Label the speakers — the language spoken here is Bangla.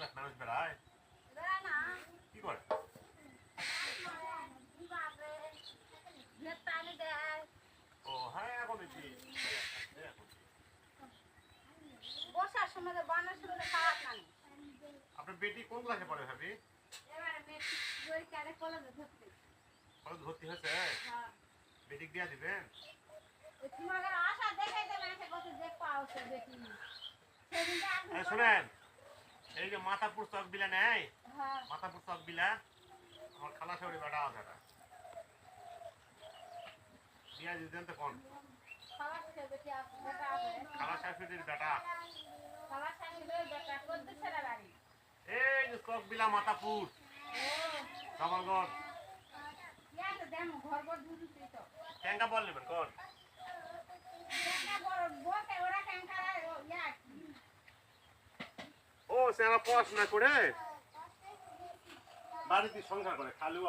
Speaker 1: ক্লাস মানুষ বেড়ায় কি করে? ও হ্যাঁ এখন
Speaker 2: বসার সময় বানার সময় খারাপ
Speaker 1: আপনার বেটি কোন ক্লাসে পড়ে ভাবি?
Speaker 2: কলেজে
Speaker 1: ভর্তি। হয়েছে?
Speaker 2: হ্যাঁ।
Speaker 1: বেটিক দিয়া দিবেন? শুনেন। এই যে মাথা পুস্তক বিলা নেই?
Speaker 2: হ্যাঁ।
Speaker 1: মাথা পুস্তক বিলা আমার খালা সৌরি বেটা আছে এটা। দিয়া দিতেন তো কোন খালা শাশুড়ির বেটা। এই যে স্তক বিলা মাথাপুর কামালগঞ্জ ট্যাঙ্কা বল নেবেন কোন ও সে আমার পড়াশোনা করে? বাড়িতে সংসার করে খালু